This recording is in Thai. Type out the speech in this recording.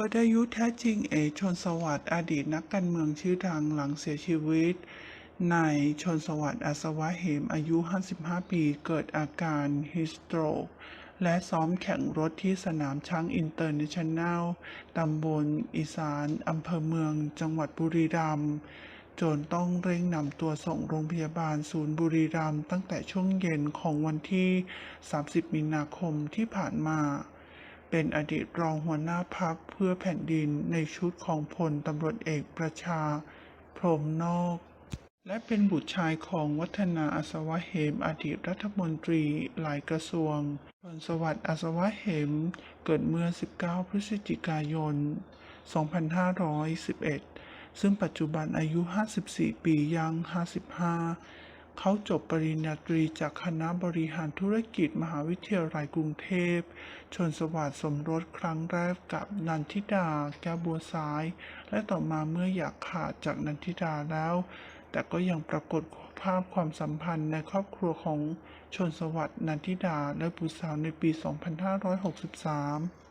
ปดอายุแท้จริงเอกชนสวัสดิ์อดีตนักการเมืองชื่อดังหลังเสียชีวิตนายชนสวัสดิ์อัศวะเหมอายุ 55 ปี เกิดอาการฮิสโตรกและซ้อมแข่งรถที่สนามช้างอินเตอร์เนชั่นแนล ตำบลอีสานอำเภอเมือง จังหวัดบุรีรัมย์จนต้องเร่งนำตัวส่งโรงพยาบาลศูนย์บุรีรัมย์ตั้งแต่ช่วงเย็นของวันที่ 30 มีนาคมที่ผ่านมา เป็นอดีตรองหัวหน้าพักเพื่อแผ่นดินในชุดของพลตำรวจเอกประชา พรหมนอก และเป็นบุตรชายของวัฒนาอัศวะเหม อดีตรัฐมนตรีหลายกระทรวงพลสวัสดิ์อัศวะเหม เกิดเมื่อ 19 พฤศจิกายน 2511 ซึ่งปัจจุบันอายุ 54 ปีย่าง55 เขาจบปริญญาตรีจากคณะบริหารธุรกิจมหาวิทยาลัยกรุงเทพ ชนสวัสดิ์สมรสครั้งแรกกับนันทิดา แก้วบัวซ้าย และต่อมาเมื่ออยากขาดจากนันทิดาแล้ว แต่ก็ยังปรากฏภาพความสัมพันธ์ในครอบครัวของชนสวัสดิ์นันทิดาและบุตรสาวในปี 2563